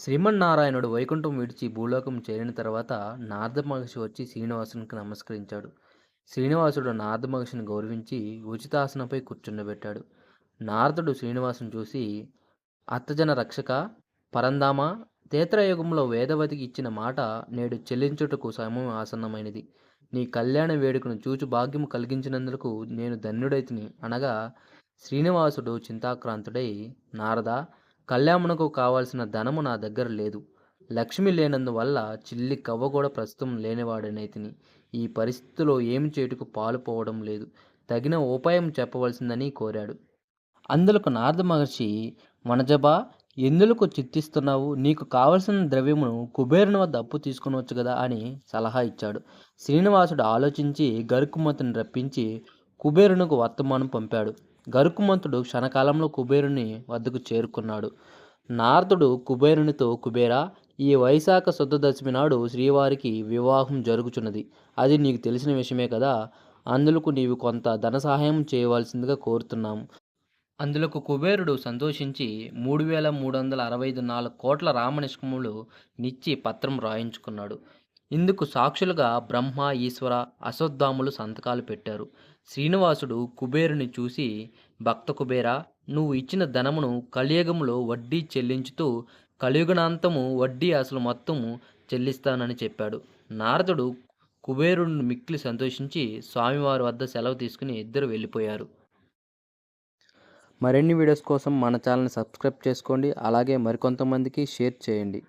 శ్రీమన్నారాయణుడు వైకుంఠం విడిచి భూలోకం చేరిన తర్వాత నారద మహర్షి వచ్చి శ్రీనివాసునికి నమస్కరించాడు. శ్రీనివాసుడు నారద మహర్షిని గౌరవించి ఉచితాసనపై కూర్చుండబెట్టాడు. నారదుడు శ్రీనివాసుని చూసి అత్తజన రక్షక పరందామ తేత్రయుగంలో వేదవతికి ఇచ్చిన మాట నేడు చెల్లించుటకు సమయం ఆసన్నమైనది. నీ కళ్యాణ వేడుకను చూచు భాగ్యము కలిగించినందుకు నేను ధన్యుడైతిని. అనగా శ్రీనివాసుడు చింతాక్రాంతుడై నారద కళ్యాణమునకు కావాల్సిన ధనము నా దగ్గర లేదు. లక్ష్మి లేనందువల్ల చిల్లి కవ్వ కూడా ప్రస్తుతం లేనివాడనైతిని ఈ పరిస్థితిలో ఏమి చేటుకు పాలుపోవడం లేదు. తగిన ఉపాయం చెప్పవలసిందని కోరాడు. అందులకు నారద మహర్షి వనజబా ఎందులకు చిత్తిస్తున్నావు? నీకు కావలసిన ద్రవ్యమును కుబేరుని వద్ద అప్పు తీసుకునవచ్చు కదా అని సలహా ఇచ్చాడు. శ్రీనివాసుడు ఆలోచించి గరుకుమతిని రప్పించి కుబేరునకు వర్తమానం పంపాడు. గరుకుమంతుడు క్షణకాలంలో కుబేరుని వద్దకు చేరుకున్నాడు. నారదుడు కుబేరునితో కుబేరా ఈ వైశాఖ శుద్ధ దశమి నాడు శ్రీవారికి వివాహం జరుగుచున్నది. అది నీకు తెలిసిన విషయమే కదా? అందులకు నీవు కొంత ధన సహాయం చేయవలసిందిగా కోరుతున్నాము. అందులకు కుబేరుడు సంతోషించి మూడు వేల మూడు వందల అరవై ఐదు నాలుగు కోట్ల రామనిష్కములు నిచ్చి పత్రం రాయించుకున్నాడు. ఇందుకు సాక్షులుగా బ్రహ్మ ఈశ్వర అశ్వత్థాములు సంతకాలు పెట్టారు. శ్రీనివాసుడు కుబేరుని చూసి భక్త కుబేర నువ్వు ఇచ్చిన ధనమును కలియుగంలో వడ్డీ చెల్లించుతూ కలియుగనాంతము వడ్డీ అసలు మొత్తము చెల్లిస్తానని చెప్పాడు. నారదుడు కుబేరుడిని మిక్కిలి సంతోషించి స్వామివారి వద్ద సెలవు తీసుకుని ఇద్దరు వెళ్ళిపోయారు. మరిన్ని వీడియోస్ కోసం మన ఛానల్ని సబ్స్క్రైబ్ చేసుకోండి. అలాగే మరికొంతమందికి షేర్ చేయండి.